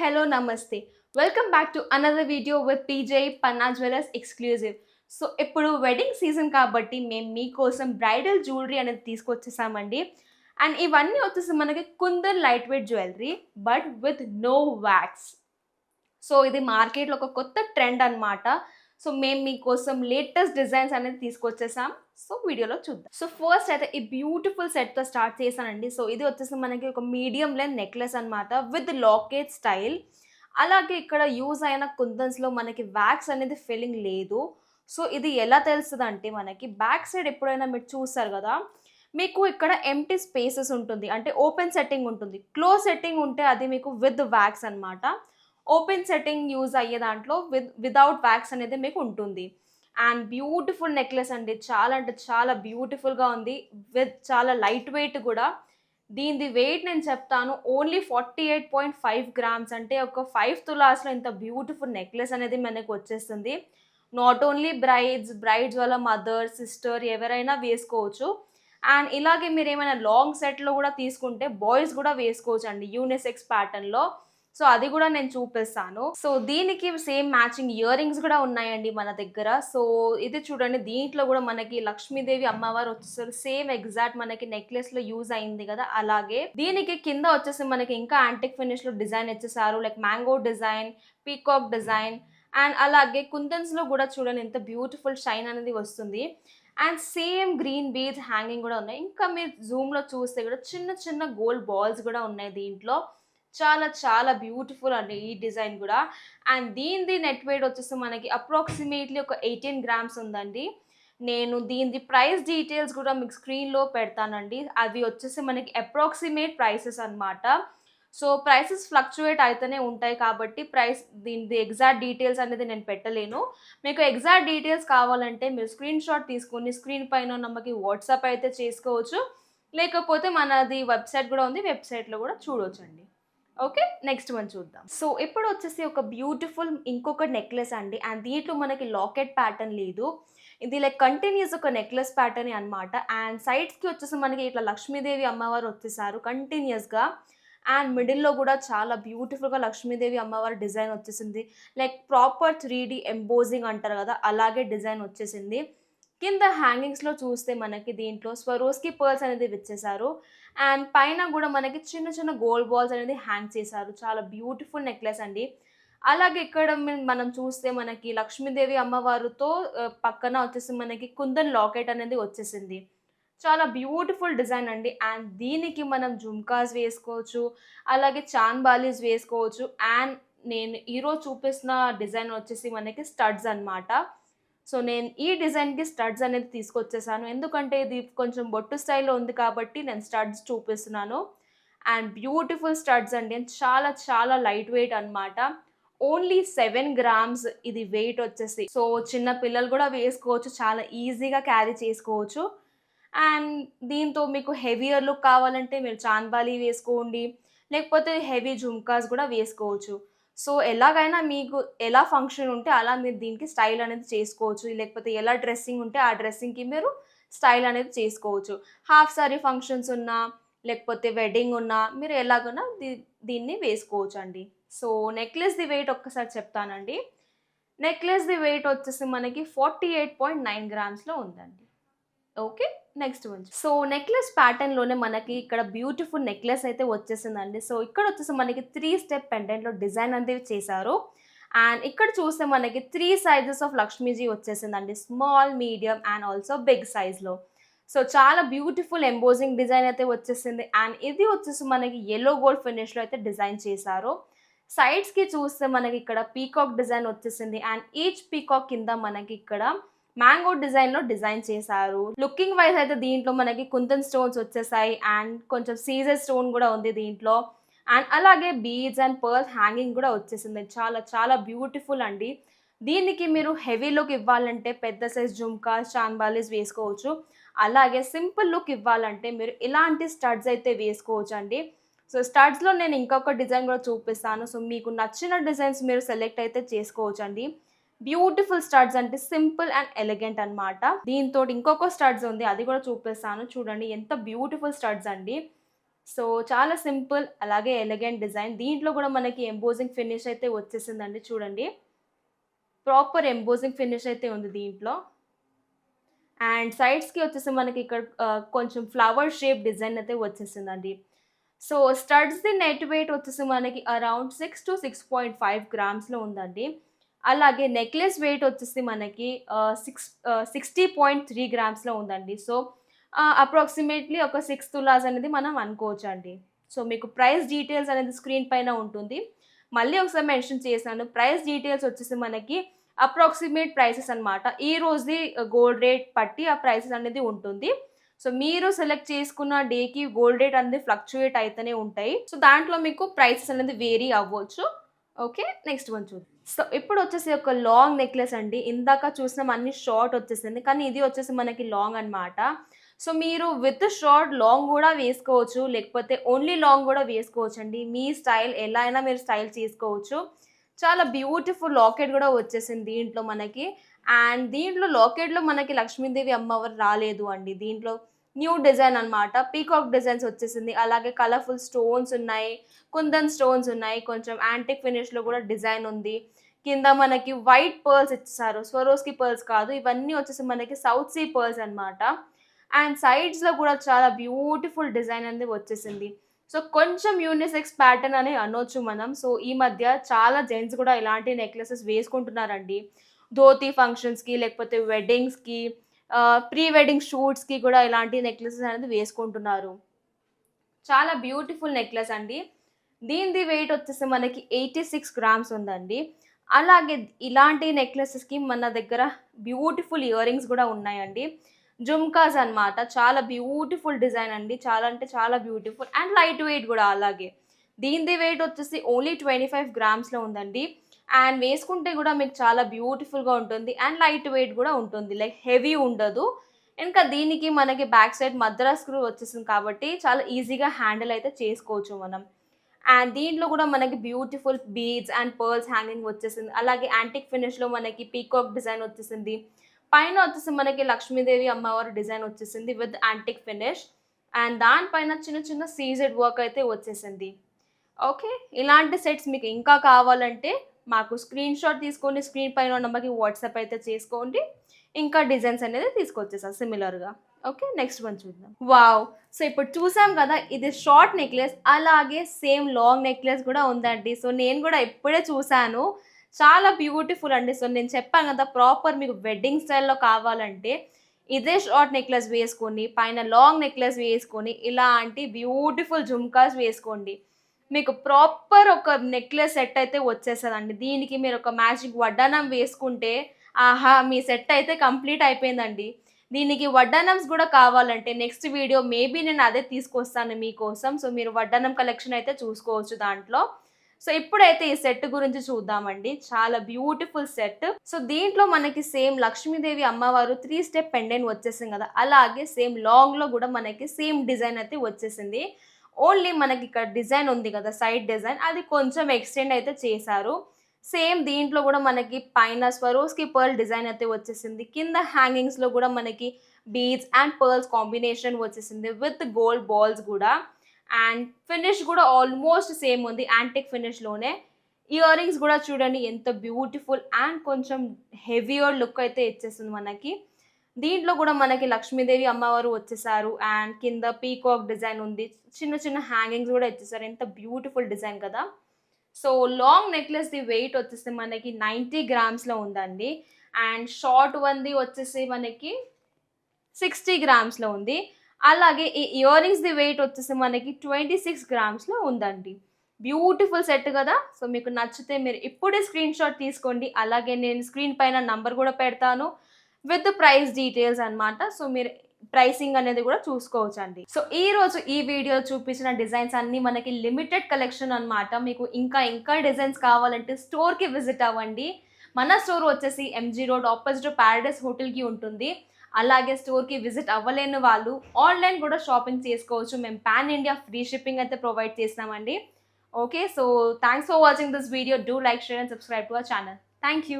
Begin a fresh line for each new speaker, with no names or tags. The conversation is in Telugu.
హలో నమస్తే. Welcome back to another video with PJ Panna Jewellers exclusive so ఇప్పుడు వెడ్డింగ్ సీజన్ కాబట్టి మేము మీకోసం బ్రైడల్ జ్యువెలరీ అనేది తీసుకొచ్చేసామండి. అండ్ ఇవన్నీ వచ్చేసి మనకి kundan light weight jewellery but with no wax so ఇది మార్కెట్లో ఒక కొత్త ట్రెండ్ అనమాట సో మేము మీకోసం లేటెస్ట్ డిజైన్స్ అనేది తీసుకొచ్చేసాం. సో వీడియోలో చూద్దాం. సో ఫస్ట్ అయితే ఈ బ్యూటిఫుల్ సెట్తో స్టార్ట్ చేశానండి. సో ఇది వచ్చేసి మనకి ఒక మీడియం లెన్ నెక్లెస్ అన్నమాట విత్ లాకెట్ స్టైల్. అలాగే ఇక్కడ యూజ్ అయిన కుందన్స్లో మనకి వ్యాక్స్ అనేది ఫిల్లింగ్ లేదు. సో ఇది ఎలా తెలుస్తుంది అంటే మనకి బ్యాక్ సైడ్ ఎప్పుడైనా మీరు చూస్తారు కదా మీకు ఇక్కడ ఎంటీ స్పేసెస్ ఉంటుంది. అంటే ఓపెన్ సెట్టింగ్ ఉంటుంది. క్లోజ్ సెట్టింగ్ ఉంటే అది మీకు విత్ వ్యాక్స్ అన్నమాట. ఓపెన్ సెట్టింగ్ యూజ్ అయ్యే దాంట్లో విత్ వితౌట్ వ్యాక్స్ అనేది మీకు ఉంటుంది. అండ్ బ్యూటిఫుల్ నెక్లెస్ అండి. చాలా అంటే చాలా బ్యూటిఫుల్గా ఉంది. విత్ చాలా లైట్ వెయిట్ కూడా. దీనిది వెయిట్ నేను చెప్తాను. Only forty eight point five grams అంటే ఒక ఫైవ్ తులాస్లో ఇంత బ్యూటిఫుల్ నెక్లెస్ అనేది మనకు వచ్చేస్తుంది. నాట్ ఓన్లీ బ్రైడ్స్ బ్రైడ్స్ వాళ్ళ మదర్ సిస్టర్ ఎవరైనా వేసుకోవచ్చు. అండ్ ఇలాగే మీరు ఏమైనా లాంగ్ సెట్లో కూడా తీసుకుంటే బాయ్స్ కూడా వేసుకోవచ్చు అండి యూనిసెక్స్ ప్యాటర్న్లో. సో అది కూడా నేను చూపిస్తాను. సో దీనికి సేమ్ మ్యాచింగ్ ఇయర్ రింగ్స్ కూడా ఉన్నాయండి మన దగ్గర. సో ఇది చూడండి దీంట్లో కూడా మనకి లక్ష్మీదేవి అమ్మవారు వచ్చేసరి సేమ్ ఎగ్జాక్ట్ మనకి నెక్లెస్లో యూజ్ అయింది కదా అలాగే దీనికి కింద వచ్చేసి మనకి ఇంకా యాంటిక్ ఫినిష్లో డిజైన్ ఇచ్చేసారు. Like mango design peacock design and అలాగే కుందన్స్లో కూడా చూడండి ఎంత బ్యూటిఫుల్ షైన్ అనేది వస్తుంది. And same green beige hanging కూడా ఉన్నాయి. ఇంకా మీరు జూమ్లో చూస్తే కూడా చిన్న చిన్న గోల్డ్ బాల్స్ కూడా ఉన్నాయి దీంట్లో. చాలా చాలా బ్యూటిఫుల్ అండి ఈ డిజైన్ కూడా. అండ్ దీనిది నెట్ వెయిట్ వచ్చేసి మనకి అప్రాక్సిమేట్లీ ఒక ఎయిటీన్ గ్రామ్స్ ఉందండి. నేను దీనిది ప్రైస్ డీటెయిల్స్ కూడా మీకు స్క్రీన్లో పెడతానండి. అవి వచ్చేసి మనకి అప్రాక్సిమేట్ ప్రైసెస్ అన్నమాట. సో ప్రైసెస్ ఫ్లక్చువేట్ అయితేనే ఉంటాయి కాబట్టి ప్రైస్ దీనిది ఎగ్జాక్ట్ డీటెయిల్స్ అనేది నేను పెట్టలేను. మీకు ఎగ్జాక్ట్ డీటెయిల్స్ కావాలంటే మీరు స్క్రీన్ షాట్ తీసుకొని స్క్రీన్ పైన నమ్మకి వాట్సాప్ అయితే చేసుకోవచ్చు. లేకపోతే మనది వెబ్సైట్ కూడా ఉంది వెబ్సైట్లో కూడా చూడవచ్చండి ఓకే నెక్స్ట్ వన్ చూద్దాం. సో ఇప్పుడు వచ్చేసి ఒక బ్యూటిఫుల్ ఇంకొక నెక్లెస్ అండి. అండ్ దీంట్లో మనకి లాకెట్ ప్యాటర్న్ లేదు. ఇది లైక్ కంటిన్యూస్ ఒక నెక్లెస్ ప్యాటర్న్ అనమాట అండ్ సైడ్స్కి వచ్చేసి మనకి ఇట్లా లక్ష్మీదేవి అమ్మవారు వచ్చేసారు కంటిన్యూస్గా అండ్ మిడిల్లో కూడా చాలా బ్యూటిఫుల్గా లక్ష్మీదేవి అమ్మవారి డిజైన్ వచ్చేసింది. Like proper three D embossing అంటారు కదా అలాగే డిజైన్ వచ్చేసింది. కింద హ్యాంగింగ్స్లో చూస్తే మనకి దీంట్లో స్వరోస్కి పర్ల్స్ అనేది విచ్చేసారు అండ్ పైన కూడా మనకి చిన్న చిన్న గోల్డ్ బాల్స్ అనేది హ్యాంగ్ చేశారు. చాలా బ్యూటిఫుల్ నెక్లెస్ అండి. అలాగే ఇక్కడ మనం చూస్తే మనకి లక్ష్మీదేవి అమ్మవారితో పక్కన వచ్చేసి మనకి కుందన్ లాకెట్ అనేది వచ్చేసింది. చాలా బ్యూటిఫుల్ డిజైన్ అండి. అండ్ దీనికి మనం జుమ్కాస్ వేసుకోవచ్చు అలాగే చాన్బాలీస్ వేసుకోవచ్చు. అండ్ నేను ఈరోజు చూపిస్తున్న డిజైన్ వచ్చేసి మనకి స్టడ్స్ అనమాట సో నేను ఈ డిజైన్కి స్టడ్స్ అనేది తీసుకొచ్చేసాను. ఎందుకంటే ఇది కొంచెం బొట్టు స్టైల్లో ఉంది కాబట్టి నేను స్టడ్స్ చూపిస్తున్నాను. అండ్ బ్యూటిఫుల్ స్టడ్స్ అండి. చాలా చాలా లైట్ వెయిట్ అన్నమాట. ఓన్లీ సెవెన్ గ్రామ్స్ ఇది వెయిట్ వచ్చేసి. సో చిన్న పిల్లలు కూడా వేసుకోవచ్చు. చాలా ఈజీగా క్యారీ చేసుకోవచ్చు. అండ్ దీంతో మీకు హెవియర్ లుక్ కావాలంటే మీరు చాన్బాలి వేసుకోండి. లేకపోతే హెవీ జుమ్కాస్ కూడా వేసుకోవచ్చు. సో ఎలాగైనా మీకు ఎలా ఫంక్షన్ ఉంటే అలా మీరు దీనికి స్టైల్ అనేది చేసుకోవచ్చు. లేకపోతే ఎలా డ్రెస్సింగ్ ఉంటే ఆ డ్రెస్సింగ్కి మీరు స్టైల్ అనేది చేసుకోవచ్చు. హాఫ్ సారీ ఫంక్షన్స్ ఉన్నా లేకపోతే వెడ్డింగ్ ఉన్నా మీరు ఎలాగైనా దీ దీన్ని వేసుకోవచ్చు అండి సో నెక్లెస్ ది వెయిట్ ఒక్కసారి చెప్తానండి. నెక్లెస్ ది వెయిట్ వచ్చేసి మనకి ఫార్టీ ఎయిట్ పాయింట్ నైన్ గ్రామ్స్లో ఉందండి. Okay next one so necklace ప్యాటర్న్లోనే మనకి ఇక్కడ బ్యూటిఫుల్ నెక్లెస్ అయితే వచ్చేసిందండి. సో ఇక్కడ వచ్చేసి మనకి త్రీ స్టెప్ పెండెంట్లో డిజైన్ అనేది చేశారు. అండ్ ఇక్కడ చూస్తే మనకి త్రీ సైజెస్ ఆఫ్ లక్ష్మీజీ వచ్చేసిందండి. Small medium and also big సైజ్లో సో చాలా బ్యూటిఫుల్ ఎంబోజింగ్ డిజైన్ అయితే వచ్చేసింది. అండ్ ఇది వచ్చేసి మనకి ఎల్లో గోల్డ్ ఫినిష్లో అయితే డిజైన్ చేశారు. సైడ్స్కి చూస్తే మనకి ఇక్కడ పీకాక్ డిజైన్ వచ్చేసింది. అండ్ ఈచ్ పీకాక్ కింద మనకి ఇక్కడ మ్యాంగో డిజైన్లో డిజైన్ చేశారు. లుకింగ్ వైజ్ అయితే దీంట్లో మనకి కుందన్ స్టోన్స్ వచ్చేసాయి అండ్ కొంచెం సీజర్ స్టోన్ కూడా ఉంది దీంట్లో. అండ్ అలాగే బీడ్స్ అండ్ పర్ల్స్ హ్యాంగింగ్ కూడా వచ్చేసింది. చాలా చాలా బ్యూటిఫుల్ అండి. దీనికి మీరు హెవీ లుక్ ఇవ్వాలంటే పెద్ద సైజ్ జుమ్కాస్ చాన్బాలీస్ వేసుకోవచ్చు. అలాగే సింపుల్ లుక్ ఇవ్వాలంటే మీరు ఇలాంటి స్టడ్స్ అయితే వేసుకోవచ్చు అండి సో స్టడ్స్లో నేను ఇంకొక డిజైన్ కూడా చూపిస్తాను. సో మీకు నచ్చిన డిజైన్స్ మీరు సెలెక్ట్ అయితే చేసుకోవచ్చు అండి బ్యూటిఫుల్ స్టడ్స్ అంటే సింపుల్ అండ్ ఎలిగెంట్ అన్నమాట. దీంతో ఇంకొక స్టడ్స్ ఉంది అది కూడా చూపిస్తాను. చూడండి ఎంత బ్యూటిఫుల్ స్టడ్స్ అండి. సో చాలా సింపుల్ అలాగే ఎలిగెంట్ డిజైన్ దీంట్లో కూడా మనకి ఎంబోజింగ్ ఫినిష్ అయితే వచ్చేసిందండి చూడండి. ప్రాపర్ ఎంబోజింగ్ ఫినిష్ అయితే ఉంది దీంట్లో. అండ్ సైడ్స్కి వచ్చేసి మనకి ఇక్కడ కొంచెం ఫ్లవర్ షేప్ డిజైన్ అయితే వచ్చేసిందండి. సో స్టడ్స్ది నెట్ వెయిట్ వచ్చేసి మనకి around six to six point five గ్రామ్స్లో ఉందండి. అలాగే నెక్లెస్ వెయిట్ వచ్చేసి మనకి సిక్స్ సిక్స్టీ పాయింట్ త్రీ గ్రామ్స్లో ఉందండి. సో అప్రాక్సిమేట్లీ ఒక సిక్స్ తులాస్ అనేది మనం అనుకోవచ్చు అండి. సో మీకు ప్రైస్ డీటెయిల్స్ అనేది స్క్రీన్ పైన ఉంటుంది. మళ్ళీ ఒకసారి మెన్షన్ చేశాను ప్రైస్ డీటెయిల్స్ వచ్చేసి మనకి అప్రాక్సిమేట్ ప్రైసెస్ అనమాట ఈ రోజుది గోల్డ్ రేట్ పట్టి ఆ ప్రైసెస్ అనేది ఉంటుంది. సో మీరు సెలెక్ట్ చేసుకున్న డేకి గోల్డ్ రేట్ అనేది ఫ్లక్చుయేట్ అయితేనే ఉంటాయి. సో దాంట్లో మీకు ప్రైసెస్ అనేది వేరీ అవ్వచ్చు. ఓకే నెక్స్ట్ వన్ చూద్దాం. సో ఇప్పుడు వచ్చేసి ఒక లాంగ్ నెక్లెస్ అండి. ఇందాక చూసిన అన్ని షార్ట్ వచ్చేసింది. కానీ ఇది వచ్చేసి మనకి లాంగ్ అన్నమాట. సో మీరు విత్ షార్ట్ లాంగ్ కూడా వేసుకోవచ్చు. లేకపోతే ఓన్లీ లాంగ్ కూడా వేసుకోవచ్చు అండి మీ స్టైల్ ఎలా అయినా మీరు స్టైల్ చేసుకోవచ్చు. చాలా బ్యూటిఫుల్ లాకెట్ కూడా వచ్చేసింది దీంట్లో మనకి. అండ్ దీంట్లో లాకెట్లో మనకి లక్ష్మీదేవి అమ్మవారు రాలేదు అండి. దీంట్లో న్యూ డిజైన్ అన్నమాట. పీకాక్ డిజైన్స్ వచ్చేసింది. అలాగే కలర్ఫుల్ స్టోన్స్ ఉన్నాయి. కుందన్ స్టోన్స్ ఉన్నాయి. కొంచెం యాంటిక్ ఫినిష్లో కూడా డిజైన్ ఉంది. కింద మనకి వైట్ పర్ల్స్ ఇచ్చారు స్వరోస్కి పర్ల్స్ కాదు. ఇవన్నీ వచ్చేసి మనకి సౌత్ సీ పర్ల్స్ అన్నమాట. అండ్ సైడ్స్లో కూడా చాలా బ్యూటిఫుల్ డిజైన్ అనేది వచ్చేసింది. సో కొంచెం యూనిసెక్స్ ప్యాటర్న్ అని అనొచ్చు మనం. సో ఈ మధ్య చాలా జెంట్స్ కూడా ఇలాంటి నెక్లెసెస్ వేసుకుంటున్నారండి. ధోతి ఫంక్షన్స్కి లేకపోతే వెడ్డింగ్స్కి ప్రీ వెడ్డింగ్ షూట్స్కి కూడా ఇలాంటి నెక్లెసెస్ అనేది వేసుకుంటున్నారు. చాలా బ్యూటిఫుల్ నెక్లెస్ అండి. దీనిది వెయిట్ వచ్చేసి మనకి ఎయిటీ సిక్స్ గ్రామ్స్ ఉందండి. అలాగే ఇలాంటి నెక్లెసెస్కి మన దగ్గర బ్యూటిఫుల్ ఇయర్ రింగ్స్ కూడా ఉన్నాయండి. జుమ్కాస్ అన్నమాట. చాలా బ్యూటిఫుల్ డిజైన్ అండి. చాలా అంటే చాలా బ్యూటిఫుల్. అండ్ లైట్ వెయిట్ కూడా అలాగే. దీనిది వెయిట్ వచ్చేసి ఓన్లీ ట్వంటీ ఫైవ్ గ్రామ్స్లో ఉందండి. అండ్ వేసుకుంటే కూడా మీకు చాలా బ్యూటిఫుల్గా ఉంటుంది అండ్ లైట్ వెయిట్ కూడా ఉంటుంది. లైక్ హెవీ ఉండదు. ఇంకా దీనికి మనకి బ్యాక్ సైడ్ మద్రా స్క్రూ వచ్చేసింది కాబట్టి చాలా ఈజీగా హ్యాండిల్ అయితే చేసుకోవచ్చు మనం. అండ్ దీంట్లో కూడా మనకి beautiful beads and pearls hanging వచ్చేసింది. అలాగే యాంటిక్ ఫినిష్లో మనకి పీకాక్ డిజైన్ వచ్చేసింది. పైన వచ్చేసి మనకి లక్ష్మీదేవి అమ్మవారి డిజైన్ వచ్చేసింది విత్ యాంటిక్ ఫినిష్. అండ్ దానిపైన చిన్న చిన్న సీజెడ్ వర్క్ అయితే వచ్చేసింది. ఓకే? ఇలాంటి సెట్స్ మీకు ఇంకా కావాలంటే మాకు స్క్రీన్ షాట్ తీసుకొని స్క్రీన్ పైన నెంబర్కి వాట్సాప్ అయితే చేసుకోండి. ఇంకా డిజైన్స్ అనేది తీసుకొచ్చేసాం సిమిలర్గా ఓకే నెక్స్ట్ వన్ చూద్దాం. వావ్ సో ఇప్పుడు చూసాం కదా ఇది షార్ట్ నెక్లెస్ అలాగే సేమ్ లాంగ్ నెక్లెస్ కూడా ఉందండి. సో నేను కూడా ఇప్పుడే చూశాను. చాలా బ్యూటిఫుల్ అండి. సో నేను చెప్పాను కదా ప్రాపర్ మీకు వెడ్డింగ్ స్టైల్లో కావాలంటే ఇదే షార్ట్ నెక్లెస్ వేసుకొని పైన లాంగ్ నెక్లెస్ వేసుకొని ఇలాంటి బ్యూటిఫుల్ జుమ్కాస్ వేసుకోండి. మీకు ప్రాపర్ ఒక నెక్లెస్ సెట్ అయితే వచ్చేస్తుందండి. దీనికి మీరు ఒక మ్యాజిక్ వడ్డానం వేసుకుంటే ఆహా మీ సెట్ అయితే కంప్లీట్ అయిపోయిందండి. దీనికి వడ్డానమ్స్ కూడా కావాలంటే నెక్స్ట్ వీడియో మేబీ నేను అదే తీసుకొస్తాను మీకోసం. సో మీరు వడ్డానం కలెక్షన్ అయితే చూసుకోవచ్చు దాంట్లో. సో ఇప్పుడైతే ఈ సెట్ గురించి చూద్దామండి. చాలా బ్యూటిఫుల్ సెట్ సో దీంట్లో మనకి సేమ్ లక్ష్మీదేవి అమ్మవారు త్రీ స్టెప్ పెండెంట్ వచ్చేసింది కదా. అలాగే సేమ్ లాంగ్లో కూడా మనకి సేమ్ డిజైన్ అయితే వచ్చేసింది. ఓన్లీ మనకి ఇక్కడ డిజైన్ ఉంది కదా సైడ్ డిజైన్ అది కొంచెం ఎక్స్టెండ్ అయితే చేశారు. సేమ్ దీంట్లో కూడా మనకి పైన స్వరోస్కి పర్ల్ డిజైన్ అయితే వచ్చేసింది. కింద హ్యాంగింగ్స్లో కూడా మనకి బీడ్స్ అండ్ పర్ల్స్ కాంబినేషన్ వచ్చేసింది విత్ గోల్డ్ బాల్స్ కూడా. అండ్ ఫినిష్ కూడా ఆల్మోస్ట్ సేమ్ ఉంది యాంటిక్ ఫినిష్లోనే. ఇయర్ రింగ్స్ కూడా చూడండి ఎంత బ్యూటిఫుల్ అండ్ కొంచెం హెవీయర్ లుక్ అయితే ఇచ్చేస్తుంది మనకి. దీంట్లో కూడా మనకి లక్ష్మీదేవి అమ్మవారు వచ్చేసారు అండ్ కింద పీకాక్ డిజైన్ ఉంది. చిన్న చిన్న హ్యాంగింగ్స్ కూడా ఇచ్చేసారు. ఎంత బ్యూటిఫుల్ డిజైన్ కదా. So long necklace the weight వచ్చేసి మనకి నైంటీ గ్రామ్స్లో ఉందండి. అండ్ షార్ట్ వన్ది వచ్చేసి మనకి సిక్స్టీ గ్రామ్స్లో ఉంది. అలాగే ఈ ఇయర్ ది వెయిట్ వచ్చేసి మనకి ట్వంటీ సిక్స్ గ్రామ్స్లో ఉందండి. బ్యూటిఫుల్ సెట్ కదా. సో మీకు నచ్చితే మీరు ఇప్పుడే స్క్రీన్ షాట్ తీసుకోండి. అలాగే నేను స్క్రీన్ పైన నంబర్ కూడా పెడతాను. విత్ ప్రైస్ డీటెయిల్స్ అనమాట సో మీరు ప్రైసింగ్ అనేది కూడా చూసుకోవచ్చు అండి సో ఈ రోజు ఈ వీడియో చూపించిన డిజైన్స్ అన్ని మనకి లిమిటెడ్ కలెక్షన్ అన్నమాట. మీకు ఇంకా ఇంకా డిజైన్స్ కావాలంటే స్టోర్కి విజిట్ అవ్వండి. మన స్టోర్ వచ్చేసి ఎంజీ రోడ్ ఆపోజిట్ ప్యారడైస్ హోటల్కి ఉంటుంది. అలాగే స్టోర్కి విజిట్ అవ్వలేని వాళ్ళు ఆన్లైన్ కూడా షాపింగ్ చేసుకోవచ్చు. మేము పాన్ ఇండియా ఫ్రీ షిప్పింగ్ అయితే ప్రొవైడ్ చేసినామండి. Okay so thanks for watching this video. Do like share and subscribe to our channel. Thank you.